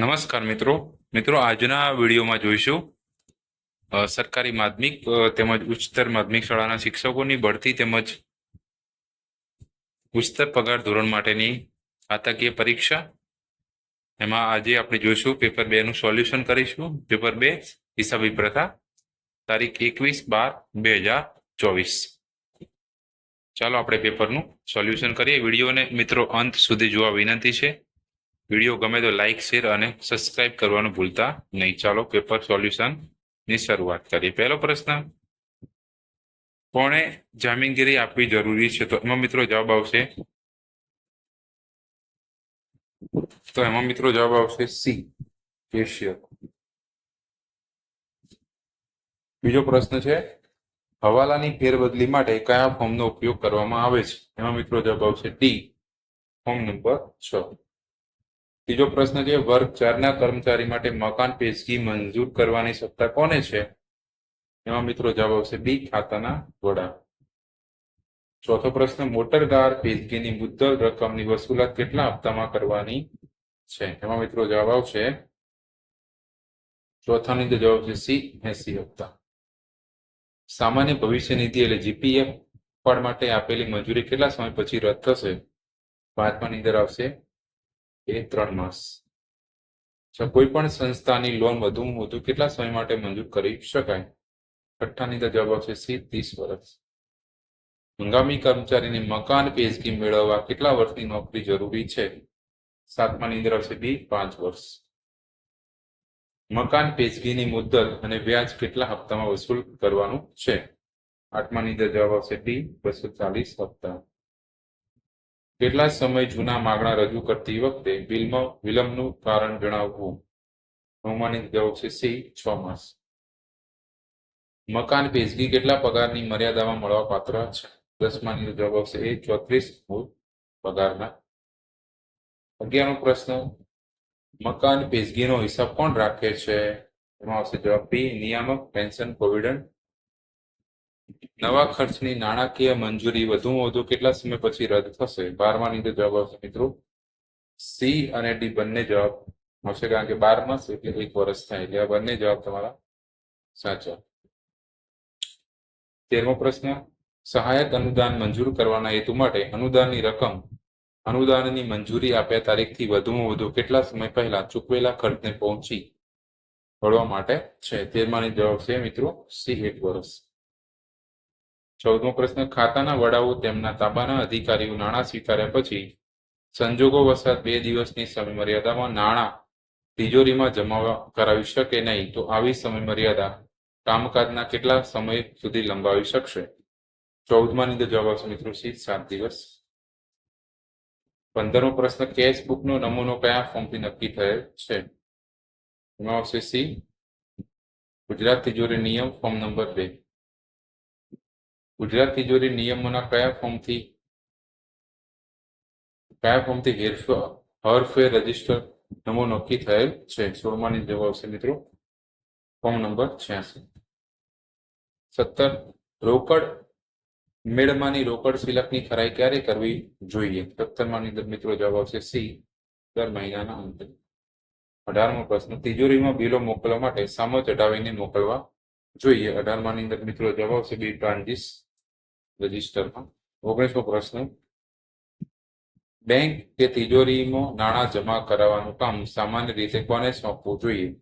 નમસ્કાર મિત્રો. મિત્રો, આજના વિડીયોમાં જોઈશું સરકારી માધ્યમિક તેમજ ઉચ્ચતર માધ્યમિક શાળાના શિક્ષકોની બઢતી તેમજ ઉચ્ચતર પગાર ધોરણ માટેની ખાતાકીય પરીક્ષા. એમાં આજે આપણે જોઈશું, પેપર બે નું સોલ્યુશન કરીશું. પેપર બે હિસાબી પ્રથા, તારીખ એકવીસ બાર બે હજાર ચોવીસ. ચાલો આપણે પેપરનું સોલ્યુશન કરીએ. વિડીયોને મિત્રો અંત સુધી જોવા વિનંતી છે. વીડિયો ગમે તો લાઈક શેર અને સબસ્ક્રાઇબ કરવાનું ભૂલતા નહીં. ચાલો પેપર સોલ્યુશનની શરૂઆત કરીએ. પહેલો પ્રશ્ન, કોણે જામીનગીરી આપવી જરૂરી છે? તો એમાં મિત્રો જવાબ આવશે, તો એમાં મિત્રો જવાબ આવશે સી કેશિયર. બીજો પ્રશ્ન છે, હવાલાની ફેરબદલી માટે કયા ફોર્મનો ઉપયોગ કરવામાં આવે છે? એમાં મિત્રો જવાબ આવશે ડી ફોર્મ નંબર છ. ત્રીજો પ્રશ્ન છે વર્ગ ચારના કર્મચારી માટે મકાન પેશગી મંજૂર કરવાની સત્તા કોને છે? એમાં મિત્રો જવાબ આવશે બી, ખાતાના વડા. ચોથો પ્રશ્ન મોટર કાર પેશગીની મુદ્દલ રકમની વસૂલાત કેટલા હપ્તામાં કરવાની છે? એમાં મિત્રો જવાબ આવશે, ચોથાની અંદર જવાબ છે સી, એસી હપ્તા. સામાન્ય ભવિષ્ય નિધિ એટલે જીપીએફ ફળ માટે આપેલી મંજૂરી કેટલા સમય પછી રદ થશે? પાંચમાની અંદર આવશે એ ત્રણ માસ. કોઈ પણ સંસ્થાની લોન વધુમાં વધુ કેટલા સમય માટે મંજૂર કરી શકાય? છઠ્ઠાની જવાબ આવશે સી, ત્રીસ વર્ષ. હંગામી કર્મચારીને મકાન પેશગી મેળવવા કેટલા વર્ષની નોકરી જરૂરી છે? સાતમાની અંદર આવશે બી, પાંચ વર્ષ. મકાન પેશગીની મુદ્દત અને વ્યાજ કેટલા હપ્તામાં વસૂલ કરવાનું છે? આઠમાની અંદર જવાબ આવશે બી બસો ચાલીસ હપ્તા. કેટલા સમય જૂના માગણા રજૂ કરતી વખતે બિલમાં વિલંબનું કારણ જણાવવું? નવમાની જવાબ છે સી, છ માસ. મકાન પેશગી કેટલા પગારની મર્યાદામાં મળવા પાત્ર છે? દસમાની જવાબ આવશે એ ચોત્રીસ મૂળ પગારના. અગિયારમો પ્રશ્ન. મકાન પેશગીનો હિસાબ કોણ રાખે છે? એમાં આવશે જવાબ બી, નિયામક, પેન્શન, પ્રોવિડન્ટ નવા ખર્ચની નાણાકીય મંજૂરી વધુમાં વધુ કેટલા સમય પછી રદ થશે? બારમા અંદર જવાબ આવશે મિત્રો સી અને ડી બંને જવાબ આવશે કારણ કે બાર માસ એટલે એક વર્ષ થાય. એટલે આ બંને જવાબ તમારા સાચા. તેરમો પ્રશ્ન, સહાયક અનુદાન મંજૂર કરવાના હેતુ માટે અનુદાનની રકમ, અનુદાનની મંજૂરી આપ્યા તારીખથી વધુમાં વધુ કેટલા સમય પહેલા ચૂકવેલા ખર્ચને પહોંચી વળવા માટે છે? તેરમાની જવાબ છે મિત્રો સી, એક વર્ષ ચૌદમો પ્રશ્ન, ખાતાના વડાઓ તેમના તાબાના અધિકારીઓ નાણાં સ્વીકાર્યા પછી સંજોગો વસાત બે દિવસની સમયમર્યાદામાં નાણાં તિજોરીમાં જમા કરાવી શકે નહીં, તો આવી સમયમર્યાદા કામકાજના કેટલા સમય સુધી લંબાવી શકશે? ચૌદમાની અંદર જવાબ આવશે મિત્રો સી સાત દિવસ. પંદરમો પ્રશ્ન, કેશ બુકનો નમૂનો કયા ફોર્મથી નક્કી થયેલ છે? એમાં આવશે સી, ગુજરાત તિજોરી નિયમ, ફોર્મ નંબર બે. ગુજરાત તિજોરી નિયમોના કયા ફોર્મથી કયા ફોર્મથી હેરફેર હરફેર રજિસ્ટર નમો નક્કી થયેલ છે? સોળમાની જવાબ આવશે મિત્રો. ફોર્મ નંબર છ્યાસી. સત્તર. રોકડ, મેળમાની રોકડ સિલકની ખરાઈ ક્યારે કરવી જોઈએ? સત્તરમાની અંદર મિત્રો જવાબ આવશે સી, દર મહિનાના અંતે. અઢારમો પ્રશ્ન. તિજોરીમાં બિલો મોકલવા માટે સામો ચઢાવીને મોકલવા જોઈએ. અઢારમાની અંદર મિત્રો જવાબ આવશે બી ટ્રાન્ઝિસ રજિસ્ટરમાં ઓગણીસમો પ્રશ્ન. બેંક કે તિજોરીમાં નાણાં જમા કરાવવાનું કામ સામાન્ય રીતે કોને સોંપવું જોઈએ?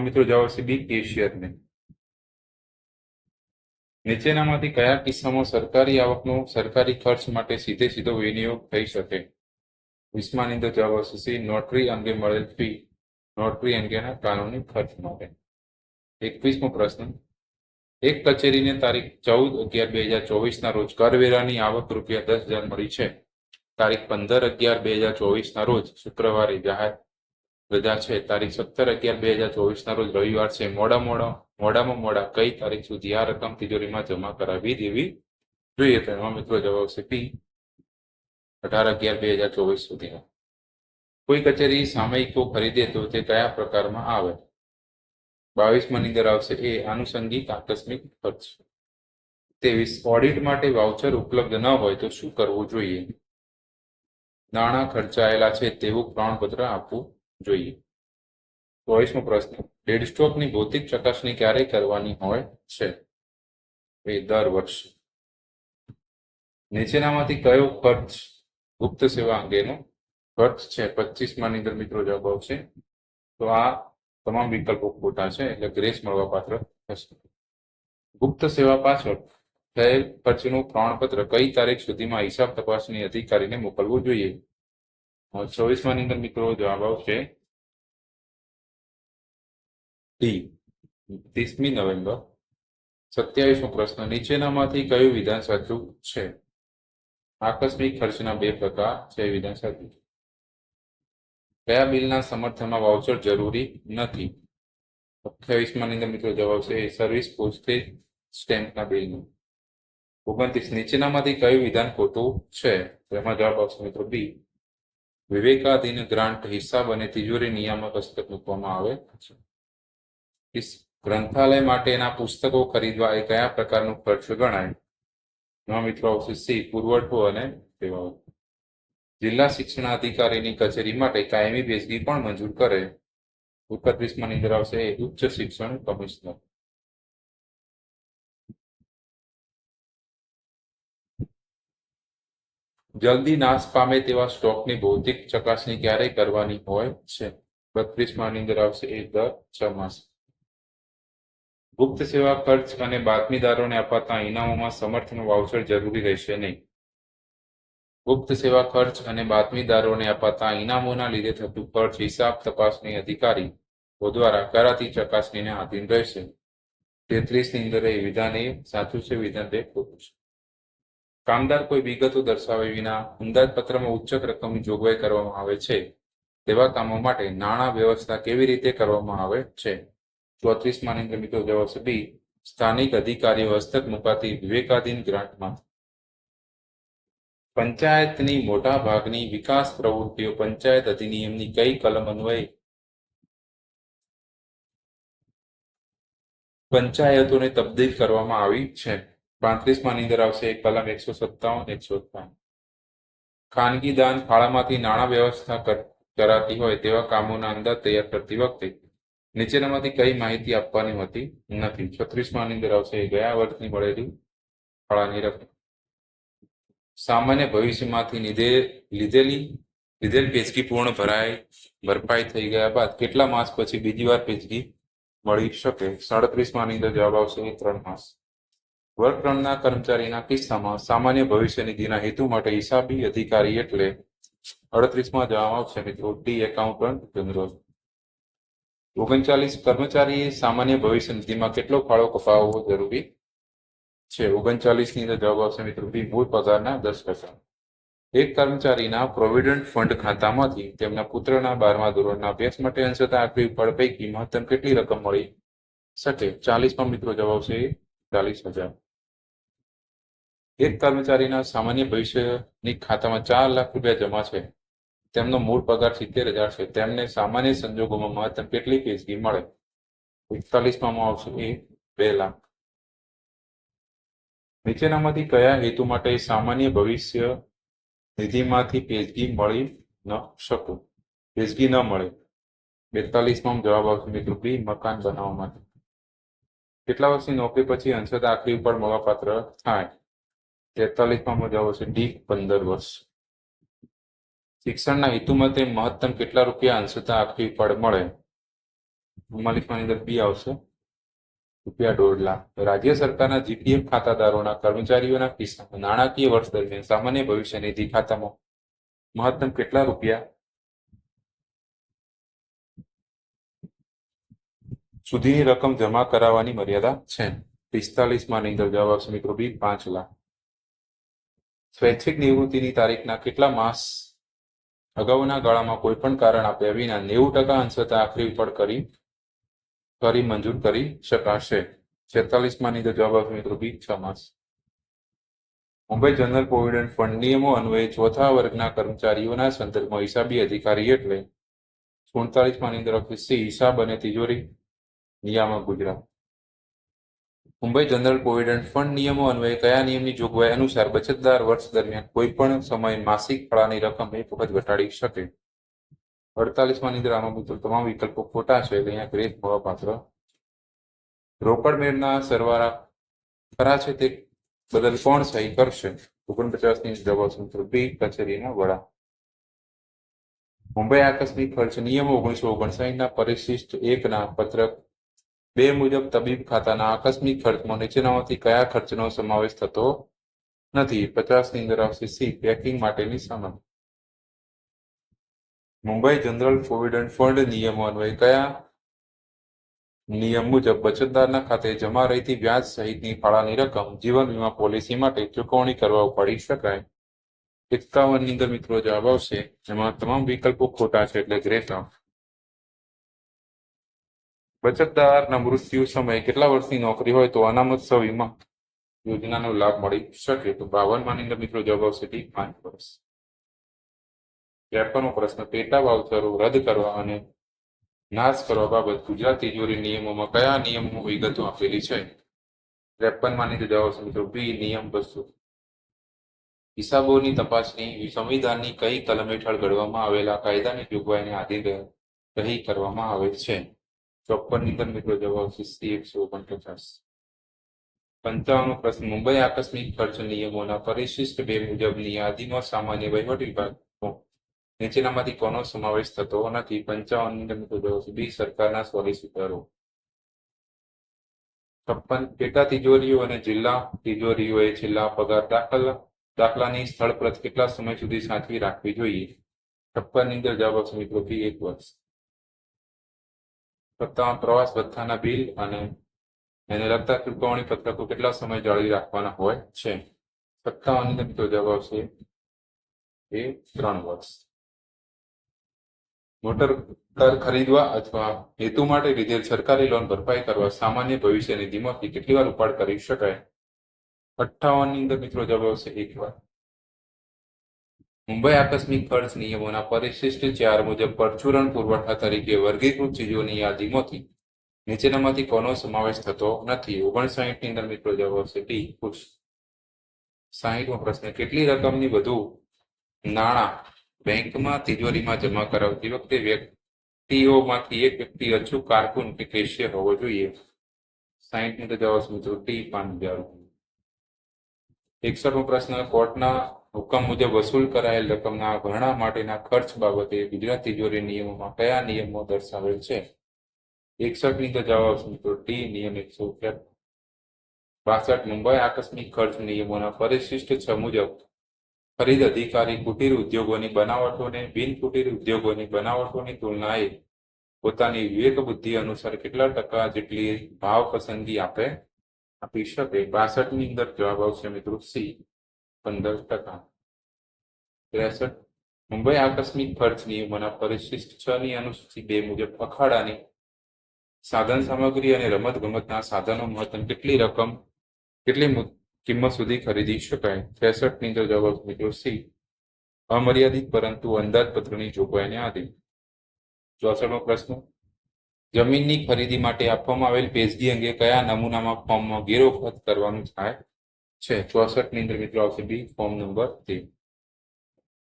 મિત્રો, જવાબ છે બી કેશિયરને નીચેનામાંથી કયા કિસ્સામાં સરકારી આવકનો સરકારી ખર્ચ માટે સીધે સીધો વિનિયોગ થઈ શકે? વીસમાની અંદર જવાબ આવશે સી, નોટરી અંગે મળેલ ફી. નોટરી અંગેના કાનૂની ખર્ચ માટે. એકવીસમો પ્રશ્ન. એક કચેરીને તારીખ ચૌદ અગિયાર બે હજાર ચોવીસના રોજ કરવેરાની આવક રૂપિયા દસ હજાર મળી છે. તારીખ પંદર અગિયાર બે હજાર ચોવીસના રોજ શુક્રવારે જાહેર રજા છે. તારીખ સત્તર અગિયાર બે હજાર ચોવીસના રોજ રવિવાર છે. મોડા મોડા, મોડામાં મોડા કઈ તારીખ સુધી આ રકમ તિજોરીમાં જમા કરાવી દેવી જોઈએ તો એમાં મિત્રો જવાબ આવશે પી. અઢાર અગિયાર બે હજાર ચોવીસ સુધીમાં કોઈ કચેરી સામયિકો ખરીદે તો તે કયા પ્રકારમાં આવે? બાવીસમાં ની અંદર આવશે એ આનુષંગિક, આકસ્મિક ખર્ચ. ત્રેવીસ ઓડિટ માટે વાઉચર ઉપલબ્ધ ન હોય તો શું કરવું જોઈએ? નાણાં ખર્ચાયેલા છે તેવું પ્રમાણપત્ર આપવું જોઈએ. ચોવીસમો પ્રશ્ન ડેડ સ્ટોકની ભૌતિક ચકાસણી ક્યારે કરવાની હોય છે? એ દર વર્ષે. નીચેનામાંથી કયો ખર્ચ ગુપ્ત સેવા અંગેનો ખર્ચ છે? પચીસમાં ની અંદર મિત્રો જવાબ આવશે. તો આ તમામ વિકલ્પો ખોટા છે એટલે ગ્રેસ મળવા પાત્ર થશે ગુપ્ત સેવા પાછળ થયેલ પછીનું પ્રમાણપત્ર કઈ તારીખ સુધીમાં હિસાબ તપાસની અધિકારીને મોકલવું જોઈએ? ની અંદર મિત્રો જવાબ આવશે. D, ત્રીસમી November. સત્યાવીસમો પ્રશ્ન, નીચેનામાંથી કયું વિધાન સાચું છે? આકસ્મિક ખર્ચના બે પ્રકાર છે વિધાન સાચું કયા બિલના સમર્થનમાં વાઉચર જરૂરી નથી? અઠ્યાવીસમાં અંદર મિત્રો જવાબ છે સર્વિસ પોસ્ટેજ સ્ટેમ્પના બિલનું. ઓગણત્રીસ, નીચેનામાંથી કયું વિધાન ખોટું છે? તેમાં જવાબ આવશે મિત્રો બી. વિવેકાધીન ગ્રાન્ટ હિસાબ અને તિજોરી નિયામક હસ્તક મૂકવામાં આવે છે. ગ્રંથાલય માટેના પુસ્તકો ખરીદવા એ કયા પ્રકારનું ખર્ચ ગણાય? એમાં મિત્રો આવશે સી, પુરવઠો અને સેવાઓ. જિલ્લા શિક્ષણાધિકારીની કચેરી માટે કાયમી બેસગી પણ મંજૂર કરે. એકત્રીસમાં નીંદર આવશે ઉચ્ચ શિક્ષણ કમિશનર. જલ્દી નાશ પામે તેવા સ્ટોકની ભૌતિક ચકાસણી ક્યારે કરવાની હોય છે. બત્રીસમાં નીંદર આવશે એ દર છ માસ. ગુપ્ત સેવા ખર્ચ અને બાતમીદારોને અપાતા ઇનામોમાં સમર્થન વાઉચર જરૂરી રહેશે નહીં. ગુપ્ત સેવા ખર્ચ અને બાતમીદારોને અપાતા ઇનામોના લીધે થતું ખર્ચ હિસાબ તપાસની અધિકારી દ્વારા કરાતી ચકાસણીને આધીન રહેશે. તેત્રીસની અંદર એ વિધાન એ સાચું છે, વિધાન બે ખોટું છે. કામદાર કોઈ વિગતો દર્શાવ્યા વિના અંદાજપત્રમાં ઉચ્ચક રકમની જોગવાઈ કરવામાં આવે છે. તેવા કામો માટે નાણાં વ્યવસ્થા કેવી રીતે કરવામાં આવે છે? ચોત્રીસમાં અંદર મિત્રો જવાબ છે બી. સ્થાનિક અધિકારીઓ હસ્તક મુકાતી વિવેકાધીન ગ્રાન્ટમાં પંચાયતની મોટા ભાગની વિકાસ પ્રવૃત્તિઓ પંચાયત અધિનિયમની કઈ કલમ અન્વયે? પંચાયતોને તબદીલ કરવામાં આવી છે. પાંત્રીસમાં અંદર આવશે કલમ એકસો સત્તાવન, એકસો ત્રણ ખાનગી દાન ફાળામાંથી નાણાં વ્યવસ્થા કરાતી હોય તેવા કામોના અંદાજ તૈયાર કરતી વખતે નીચેનામાંથી કઈ માહિતી આપવાની હોતી નથી. છત્રીસમાં અંદર આવશે ગયા વર્ષની મળેલી ફાળાની રકમ. સામાન્ય ભવિષ્યમાંથી લીધે, લીધેલી, લીધેલ પેચકી પૂર્ણ ભરાય, ભરપાઈ થઈ ગયા બાદ કેટલા માસ પછી બીજી વાર પેચકી મળી શકે? સાડત્રીસમાં અંદર જવાબ આવશે ત્રણ માસ. વર્ગખંડના કર્મચારીના કિસ્સામાં સામાન્ય ભવિષ્ય નિધિના હેતુ માટે હિસાબી અધિકારી એટલે અડત્રીસમાં જવાબ આવશે મિત્રો, ડી એકાઉન્ટન્ટ જનરલ. ઓગણચાલીસ કર્મચારીએ સામાન્ય ભવિષ્ય નિધિમાં કેટલો ફાળો કપાવવો જરૂરી? છે, ઓગણચાલીસની અંદર જવાબ આવશે મિત્રો. મૂળ પગારના દસ ટકા. એક કર્મચારીના પ્રોવિડન્ટ ફંડ ખાતામાંથી તેમના પુત્રના બારમા ધોરણના અભ્યાસ માટે અંશતા આખરી ફળ પૈકી મહત્તમ કેટલી રકમ મળી? શકે ચાલીસમાં મિત્રો જવાબ આવશે ચાલીસ હજાર. એક કર્મચારીના સામાન્ય ભવિષ્યની ખાતામાં ચાર લાખ રૂપિયા જમા છે. તેમનો મૂળ પગાર સિત્તેર હજાર છે. તેમને સામાન્ય સંજોગોમાં મહત્તમ કેટલી પેશગી મળે? એકતાલીસમાં આવશે એ બે લાખ. નીચેનામાંથી કયા હેતુ માટે સામાન્ય ભવિષ્ય નિધિમાંથી પેજગી મળી ન શકું? પેજગી ન મળે. બેતાલીસમાં જવાબ આવશે મિત્રો. બી મકાન બનાવવા માટે. કેટલા વર્ષની નોકરી પછી અંશત આખરી ઉપર મળવાપાત્ર થાય? તેતાલીસમાં જવાબ આવશે ડી, પંદર વર્ષ. શિક્ષણના હેતુ માટે મહત્તમ કેટલા રૂપિયા અંશતા આખરી પડ મળે? ચુમ્માલીસમાં અંદર બી આવશે. રૂપિયા દોઢ લાખ. રાજ્ય સરકારના જીપીએફ ખાતાદારોના કર્મચારીઓના કિસ્સામાં નાણાકીય વર્ષ દરમિયાન સામાન્ય ભવિષ્ય નિધિ ખાતામાં મહત્તમ કેટલા રૂપિયા સુધીની રકમ જમા કરાવવાની મર્યાદા છે? પિસ્તાલીસમાં ની અંદર જવાબ આવશે મિત્રો બી, પાંચ લાખ. સ્વૈચ્છિક નિવૃત્તિની તારીખના કેટલા માસ અગાઉના ગાળામાં કોઈ પણ કારણ આપ્યા વિના નેવું ટકા અંશતા આખરી ઉપડ કરી કરી મંજૂર કરી શકાશે. છેતાલીસમાં ની જવાબ આવશે મિત્રો બી છ માસ મુંબઈ જનરલ પ્રોવિડન્ટ ફંડ નિયમો અન્વયે ચોથા વર્ગના કર્મચારીઓના સંદર્ભમાં હિસાબી અધિકારી એટલે સુડતાલીસમાં ની અંદર આવશે સી હિસાબ અને તિજોરી, નિયામક Gujarat. Mumbai general provident fund નિયમો અન્વયે કયા નિયમની જોગવાઈ અનુસાર બચતદાર વર્ષ દરમિયાન કોઈપણ સમયે માસિક ફળાની રકમ એક વખત ઘટાડી શકે? અડતાલીસમાં ની અંદર આમાં મિત્રો તમામ વિકલ્પો ખોટા છે એટલે અહીંયા ગ્રેસ મળવાપાત્ર રોકડ મેળના સરવાળા ખરા છે તે બદલ કોણ સહી કરશે? ઓગણપચાસની જવાબ મિત્રો બી, કચેરીના વડા. મુંબઈ આકસ્મિક ખર્ચ નિયમ ઓગણીસો ઓગણસાઠ ના પરિશિષ્ટ એક ના પત્રક. બે મુજબ તબીબ ખાતાના આકસ્મિક ખર્ચમાં નીચેનામાંથી કયા ખર્ચનો સમાવેશ થતો નથી? પચાસની અંદર આવશે સી, પેકિંગ માટેની સામાન મુંબઈ જનરલ પ્રોવિડન્ટ ફંડ નિયમો અન્વયે કયા? નિયમ મુજબ બચતદારના ખાતે જમા રહેતી વ્યાજ સહિતની ફાળાની રકમ જીવન વીમા પોલિસી માટે ચૂકવણી કરવા ઉપાડી શકાય. એકતાવનની અંદર મિત્રો જવાબ આવશે એમાં તમામ વિકલ્પો ખોટા છે એટલે ગ્રે બચતદારના મૃત્યુ સમયે કેટલા વર્ષની નોકરી હોય તો અનામત સ વીમા યોજનાનો લાભ મળી શકે તો બાવન માની અંદર મિત્રો જવાબ આવશે પાંચ વર્ષ. ત્રેપનમો પ્રશ્ન, પેટા વાઉચરો રદ કરવા અને નાશ કરવા બાબત ગુજરાત તિજોરી નિયમોમાં કયા નિયમો વિગતો આપેલી છે? ત્રેપન માની તો જવાબ મિત્રો, બી, નિયમ બસો. હિસાબોની તપાસની સંવિધાનની કઈ કલમ હેઠળ ઘડવામાં આવેલા કાયદાની જોગવાઈને આધીન રહી કરવામાં આવે છે? ચોપનની અંદર મિત્રો જવાબ છે સી, એકસો ઓગણપચાસ. પંચાવનો પ્રશ્ન, મુંબઈ આકસ્મિક ખર્ચ નિયમોના પરિશિષ્ટ બે મુજબની યાદીમાં સામાન્ય વહીવટ વિભાગ નીચેનામાંથી કોનો સમાવેશ થતો નથી. પંચાવન આવશે બી સરકારના સોલિસિટરો છપ્પન પેટા તિજોરીઓ અને જિલ્લા તિજોરીઓએ છેલ્લા પગાર દાખલ, દાખલાની સ્થળ પ્રત કેટલા સમય સુધી સાચવી રાખવી જોઈએ? છપ્પનની જવાબ આવશે મિત્રો એક વર્ષ. સત્તાવન પ્રવાસ ભથ્થાના બિલ અને એને લગતા ચૂકવણી પત્રકો કેટલા સમય જાળવી રાખવાના હોય છે? સત્તાવન મિત્રો જવાબ આવશે એ ત્રણ વર્ષ. મોટર કાર ખરીદવા અથવા હેતુ માટે લીધેલ સરકારી લોન ભરપાઈ કરવા સામાન્ય ભવિષ્ય નિધિમાંથી કેટલી વાર ઉપાડ કરી શકાય? અઠ્ઠાવનની અંદર મિત્રો જવાબ આવશે એક વાર. મુંબઈ આકસ્મિક ખર્ચ નિયમોના પરિશિષ્ટ ચાર મુજબ પરચુરણ પુરવઠા તરીકે વર્ગીકૃત ચીજોની યાદીમાંથી નીચેનામાંથી કોનો સમાવેશ થતો નથી? ઓગણસાઠની અંદર મિત્રો જવાબ આવશે ડી ખુશ સાહીઠમો પ્રશ્ન, કેટલી રકમની વધુ નાણાં બેંકમાં તિજોરીમાં જમા કરાવતી વખતે વ્યક્તિઓમાંથી એક વ્યક્તિ અચૂક કારકુન કે કેશિયર હોવો જોઈએ. સાહીઠની જવાબ આવશે મિત્રો ડી પાંચ એકસઠમો પ્રશ્ન, કોર્ટના હુકમ મુજબ વસૂલ કરાયેલ રકમના ભરણા માટેના ખર્ચ બાબતે ગુજરાત તિજોરી નિયમોમાં કયા નિયમો દર્શાવેલ છે? એકસઠની તો જવાબ મિત્રો ડી નિયમ એકસો બાસઠ, મુંબઈ આકસ્મિક ખર્ચ નિયમોના પરિશિષ્ટ છ મુજબ ખરીદ અધિકારી કુટીર ઉદ્યોગોની બનાવટોને, બિન કુટીર ઉદ્યોગોની બનાવટોની તુલનાએ પોતાની વિવેક બુદ્ધિ અનુસાર કેટલા ટકા જેટલી ભાવ પસંદગી આપે, આપી શકે? બાસઠની અંદર જવાબ આવશે મિત્રો સી, પંદર ટકા. ત્રેસઠ, મુંબઈ આકસ્મિક ખર્ચ નિયમોના પરિશિષ્ટ છ ની અનુસૂચિ બે મુજબ અખાડાની સાધન સામગ્રી અને રમત ગમતના સાધનો મહત્તમ કેટલી રકમ, કેટલી કિંમત સુધી ખરીદી શકાય. ત્રેસઠની જવાબ મિત્રો સી. અમર્યાદિત પરંતુ અંદાજપત્રની જોગવાઈને આધીન ચોસઠમો પ્રશ્ન? જમીનની ખરીદી માટે આપવામાં આવેલ પેશગી અંગે કયા નમૂનામાં ફોર્મમાં ગેરવખત કરવાનું થાય છે? ચોસઠની અંદર મિત્રો આવશે બી, ફોર્મ નંબર ત્રણ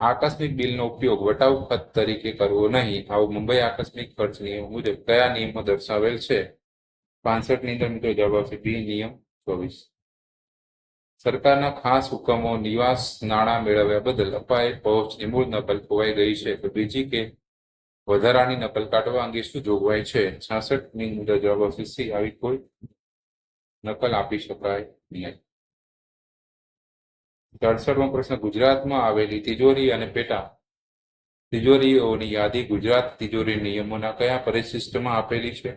આકસ્મિક બિલનો ઉપયોગ વટાવ ખત તરીકે કરવો નહીં. આવું મુંબઈ આકસ્મિક ખર્ચ નિયમ મુજબ કયા નિયમો દર્શાવેલ છે? પાસઠની અંદર મિત્રો જવાબ આવશે બી, નિયમ ચોવીસ. સરકારના ખાસ હુકમો નિવાસ નાણાં મેળવ્યા બદલ અપાયેલ પહોંચની મૂળ નકલ ખોવાઈ ગઈ છે. તો બીજી કે વધારાની નકલ કાઢવા અંગે શું જોગવાઈ છે? છાસઠની અંદર જવાબ આવશે આવી કોઈ નકલ આપી શકાય નહીં. સડસઠમો પ્રશ્ન, ગુજરાતમાં આવેલી તિજોરી અને પેટા તિજોરીઓની યાદી ગુજરાત તિજોરી નિયમોના કયા પરિશિષ્ટમાં આપેલી છે?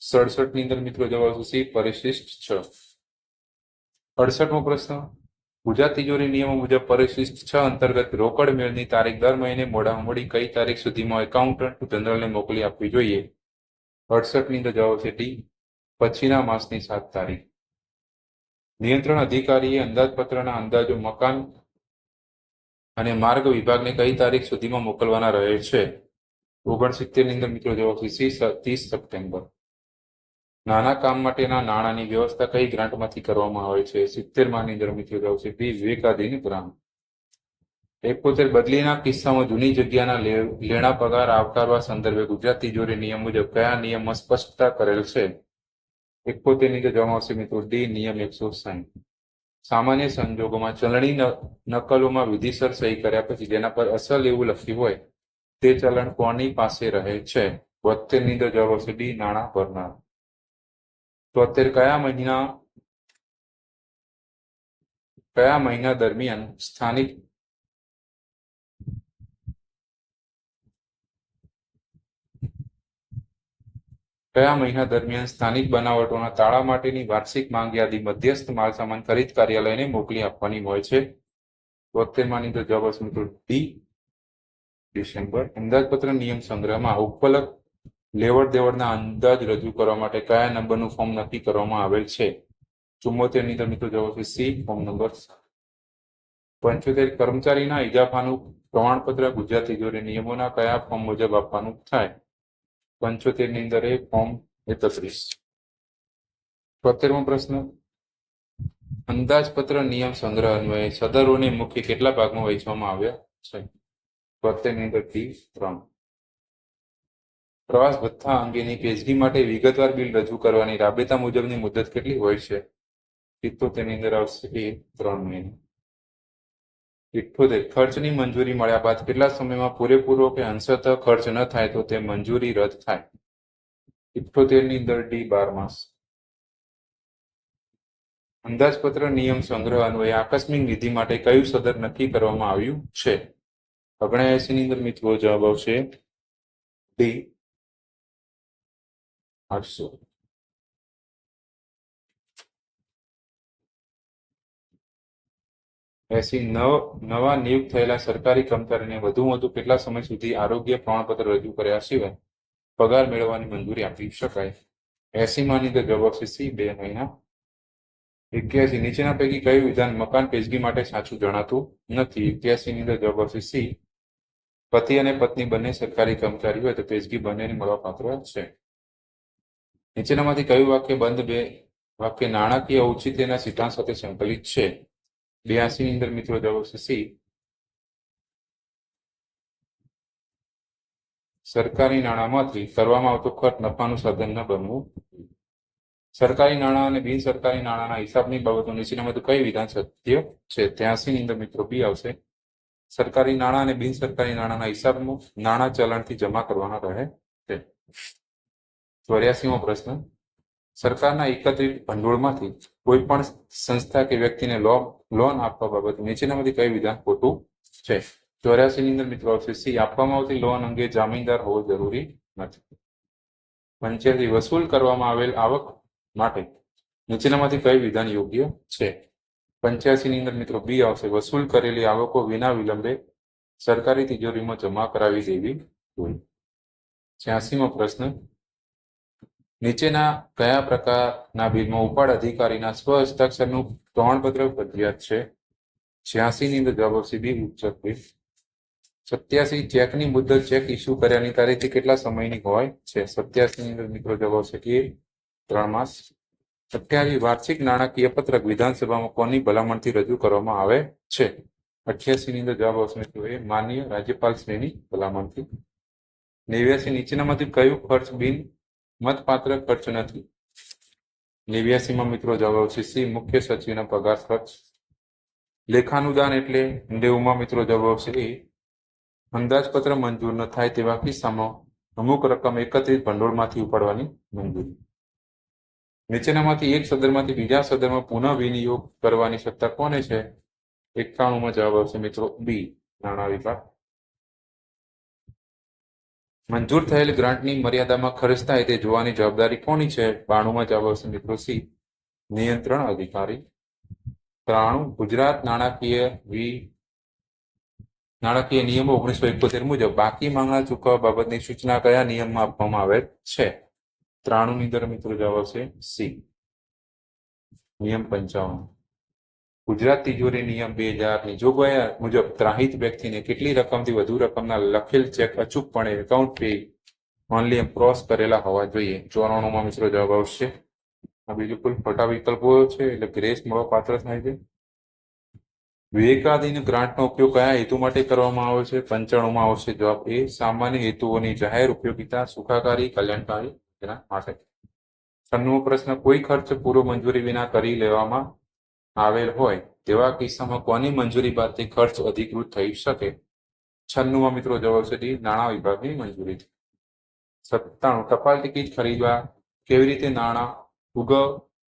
સડસઠની અંદર મિત્રો જવાબ સી. પરિશિષ્ટ છ. અડસઠમો પ્રશ્ન. ગુજરાત તિજોરી નિયમો મુજબ પરિશિષ્ટ છ અંતર્ગત રોકડ મેળની તારીખ દર મહિને મોડામાં મોડી કઈ તારીખ સુધીમાં એકાઉન્ટન્ટ જનરલને મોકલી આપવી જોઈએ? અડસઠની અંદર જવાબ છે ડી પછીના માસની સાત તારીખ. નિયંત્રણ અધિકારીએ અંદાજપત્રના અંદાજો મકાન અને માર્ગ વિભાગને કઈ તારીખ સુધીમાં મોકલવાના રહે છે? ઓગણસિત્તેરની અંદર મિત્રો જવાબ છે ત્રીસ સપ્ટેમ્બર. નાના કામ માટેના નાણાંની વ્યવસ્થા કઈ ગ્રાન્ટમાંથી કરવામાં આવે છે? સિત્તેર માની નિર્મિત છે. બી વિવેકાધીન ગ્રાન્ટ એકોતેર બદલીના કિસ્સામાં જૂની જગ્યાના લેણા પગાર આવકારવા સંદર્ભે ગુજરાત તિજોરી નિયમ મુજબ કયા નિયમમાં સ્પષ્ટતા કરેલ છે? એકોતેરની અંદર જવાબ આવશે મિત્રો ડી, નિયમ એકસો સાહીઠ. સામાન્ય સંજોગોમાં ચલણી નકલોમાં વિધિસર સહી કર્યા પછી જેના પર અસલ એવું લખ્યું હોય, તે ચલણ કોની પાસે રહે છે? બોતેરની અંદર જવાબ આવશે ડી, નાણાં ભરનાર. તોતેર કયા મહિના કયા મહિના દરમિયાન સ્થાનિક કયા મહિના દરમિયાન સ્થાનિક બનાવટોના તાળા માટેની વાર્ષિક માંગ યાદી મધ્યસ્થ માલસામાન ખરીદ કાર્યાલયને મોકલી આપવાની હોય છે? તોતેર માની તો જવાબ મિત્રો ડી, ડિસેમ્બર. અંદાજપત્ર નિયમ સંગ્રહમાં ઉપલક લેવડ દેવડના અંદાજ રજૂ કરવા માટે કયા નંબરનું ફોર્મ નક્કી કરવામાં આવેલ છે? ચુમ્મોતેરની અંદર મિત્રો જવાબ છે સી ફોર્મ નંબર પંચોતેર. કર્મચારીના ઇજાફાનું પ્રમાણપત્ર, ગુજરાત તિજોરી નિયમોના કયા ફોર્મ મુજબ આપવાનું થાય? પંચોતેરની અંદર એ ફોર્મ એકત્રીસ તોતેરમો પ્રશ્ન. અંદાજપત્ર નિયમ સંગ્રહ અન્વયે સદરોને મુખ્ય કેટલા ભાગમાં વહેંચવામાં આવ્યા છે? તોતેર અંદર ડી, ત્રણ. પ્રવાસ ભથ્થા અંગેની પેશગી માટે વિગતવાર બિલ રજૂ કરવાની રાબેતા મુજબની મુદત કેટલી હોય છે? સિત્તોતેરની અંદર આવશે એ ત્રણ મહિના. ઇઠ્ઠોતેર ખર્ચની મંજૂરી મળ્યા બાદ કેટલા સમયમાં પૂરેપૂરો કે અંશતઃ ખર્ચ ન થાય તો તે મંજૂરી રદ થાય? ઇઠ્ઠોતેરની અંદર ડી બાર માસ. અંદાજપત્ર નિયમ સંગ્રહ અન્વયે આકસ્મિક નિધિ માટે કયું સદર નક્કી કરવામાં આવ્યું છે? ઓગણએસી ની અંદર મિત્રો જવાબ આવશે ડી. આઠસો એસી નવ નવા નિયુક્ત થયેલા સરકારી કર્મચારીને વધુમાં વધુ કેટલા સમય સુધી આરોગ્ય પ્રમાણપત્ર રજૂ કર્યા સિવાય પગાર મેળવવાની મંજૂરી આપી શકાય? એસી માની અંદર જવાબ છે સી, બે મહિના. એક્યાસી, નીચેના પૈકી કયું વિધાન મકાન પેશગી માટે સાચું જણાતું નથી? એક્યાસી ની અંદર જવાબ છે સી. પતિ અને પત્ની બંને સરકારી કર્મચારી હોય તો પેજગી બંનેને મળવાપાત્ર છે. નીચેનામાંથી કયું વાક્ય બંધ બે વાક્ય નાણાકીય ઔચિત્યના સિદ્ધાંત સાથે સંકલિત છે? બ્યાસી ની અંદર મિત્રો જવાબ સરકારી નાણાંમાંથી કરવામાં આવતો ખર્ચ નફાનું સાધન ન બનવું. સરકારી નાણાં અને બિન સરકારી નાણાંના હિસાબની બાબતો નીચેનામાંથી કઈ વિધાન સત્ય છે? ત્યાસી ની અંદર મિત્રો બી આવશે. સરકારી નાણાં અને બિન સરકારી નાણાંના હિસાબમાં નાણાં ચલણથી જમા કરવાના રહે છે. ચોર્યાસીમો પ્રશ્ન. સરકારના એકત્રિત ભંડોળમાંથી કોઈ પણ સંસ્થા કે વ્યક્તિને લોન લોન આપવા બાબતે નીચેનામાંથી કઈ વિધાન ખોટું છે? ચોર્યાસી ની અંદર મિત્રો આવશે સી. આપવામાં આવતી લોન અંગે જામીનદાર હોવો જરૂરી નથી. પંચ્યાસી વસૂલ કરવામાં આવેલ આવક માટે નીચેનામાંથી કઈ વિધાન યોગ્ય છે? પંચ્યાસી ની અંદર મિત્રો બી આવશે. વસૂલ કરેલી આવકો વિના વિલંબે સરકારી તિજોરીમાં જમા કરાવી દેવી જોઈએ. છ્યાસીમો પ્રશ્ન. નીચેના કયા પ્રકારના બિલમાં ઉપાડ અધિકારીના સ્વ હસ્તાક્ષરનું પ્રમાણપત્ર ફરજિયાત છે? છ્યાસી ની અંદર જવાબ આવશે બી ઉચ્ચક બિલ સત્યાસી, ચેકની મુદ્દત ચેક ઇસ્યુ કર્યાની તારીખથી કેટલા સમયની હોય છે? સત્યાસી ની અંદર મિત્રો જવાબ આવશે કે ત્રણ માસ. અઠ્યાસી વાર્ષિક નાણાકીય પત્રક વિધાનસભામાં કોની ભલામણથી રજૂ કરવામાં આવે છે? અઠ્યાસી ની અંદર જવાબ આવશે મિત્રો એ માન્ય રાજ્યપાલ શ્રેણી ભલામણથી. નેવ્યાસી, નીચેનામાંથી કયું ખર્ચ બિન મતપાત્ર ખર્ચ નથી. નેવ્યાસીમાં મિત્રો જવાબ આવશે સી, મુખ્ય સચિવના પગાર ખર્ચ. લેખાનુદાન એટલે નેવુંમાં મિત્રો જવાબ આવશે એ. અંદાજપત્ર મંજૂર ન થાય તેવા કિસ્સામાં અમુક રકમ એકત્રિત ભંડોળમાંથી ઉપાડવાની મંજૂરી. નીચેનામાંથી એક સદરમાંથી બીજા સદરમાં પુનઃ વિનિયોગ કરવાની સત્તા કોને છે? એકાણુંમાં જવાબ આવશે મિત્રો બી, નાણાં વિભાગ. મંજૂર થયેલ ગ્રાન્ટની મર્યાદામાં ખર્ચ થાય તે જોવાની જવાબદારી કોની છે? બાણુંમાં જવાબ આવશે મિત્રો સી નિયંત્રણ અધિકારી. ત્રાણું, ગુજરાત નાણાકીય વી નાણાકીય નિયમો ઓગણીસો એકોતેર મુજબ બાકી માંગણા ચૂકવવા બાબતની સૂચના કયા નિયમમાં આપવામાં આવે છે? ત્રાણું ની અંદર મિત્રો જવાબ આવશે સી. નિયમ પંચાવન. ગુજરાત તિજોરી નિયમ બે હજારની જોગવાઈ મુજબ ત્રાહિત વ્યક્તિને કેટલી રકમથી વધુ રકમના લખેલ ચેક અચૂકપણે એકાઉન્ટ પે ઓનલી એમ ક્રોસ કરેલા હોવા જોઈએ. ચોરાણુંમાં મિત્રો જવાબ આવશે. આ બીજું કુલ ખોટા વિકલ્પો છે? એટલે ગ્રેસ મળવા પાત્ર થાય છે. વિવેકાધીન ગ્રાન્ટનો ઉપયોગ કયા હેતુ માટે કરવામાં આવે છે? પંચાણુંમાં આવશે જવાબ એ. સામાન્ય હેતુઓની જાહેર ઉપયોગિતા, સુખાકારી, કલ્યાણકારી માટે. છન્નુમો પ્રશ્ન, કોઈ ખર્ચ પૂર્વ મંજૂરી વિના કરી લેવામાં આવેલ હોય તેવા કિસ્સામાં કોની મંજૂરી બાદથી ખર્ચ અધિકૃત થઈ શકે? છન્નુમાં મિત્રો જવાબ છે નાણાં વિભાગની મંજૂરી. સત્તાણું, ટપાલ ટિકિટ ખરીદવા કેવી રીતે નાણાં ઉગ,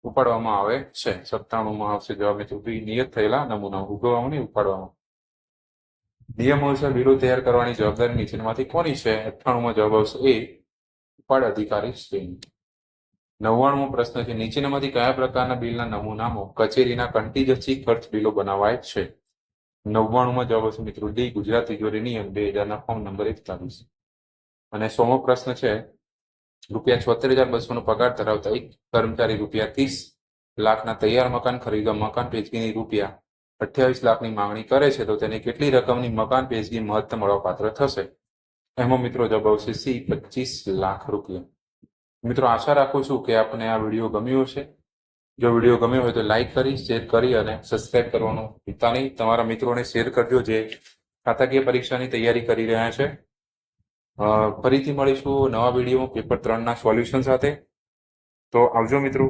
ઉપાડવામાં આવે છે? સત્તાણુંમાં આવશે જવાબ મિત્રો નિયત થયેલા નમૂના ઉગવવામાં ઉપાડવામાં. નિયમ અનુસાર બિલો તૈયાર કરવાની જવાબદારી નીચેનામાંથી કોની છે? અઠ્ઠાણુંમાં જવાબ આવશે એ ઉપાડ અધિકારી શ્રેણી નવ્વાણુંમો પ્રશ્ન છે, નીચેનામાંથી કયા પ્રકારના બિલના નમૂનામાં કચેરીના કન્ટીજન્સી ખર્ચ બિલો બનાવાય છે? નવ્વાણુંમાં જવાબ આવશે મિત્રો, ડી, ગુજરાત તિજોરી નિયમ બે હજારના ફોર્મ નંબર એકતાલીસ. અને સોમો પ્રશ્ન છે, રૂપિયા છોતેર હજાર બસોનો પગાર ધરાવતા એક કર્મચારી રૂપિયા ત્રીસ લાખના તૈયાર મકાન ખરીદવા મકાન પેચગીની રૂપિયા અઠ્યાવીસ લાખની માંગણી કરે છે, તો તેને કેટલી રકમની મકાન પેચગી મહત્તમ મળવાપાત્ર થશે? એમાં મિત્રો જવાબ આવશે, સી, પચીસ લાખ રૂપિયા. મિત્રો, આશા રાખું છું કે આપને આ વીડિયો ગમ્યો હશે. જો વીડિયો ગમ્યો હોય તો લાઈક કરી, શેર કરી અને સબસ્ક્રાઇબ કરવાનું ભૂલતા નહીં. તમારા મિત્રોને શેર કરજો જે ખાતાકીય પરીક્ષાની તૈયારી કરી રહ્યા છે. ફરીથી મળીશું નવા વીડિયો પેપર ત્રણના સોલ્યુશન સાથે. તો આવજો મિત્રો.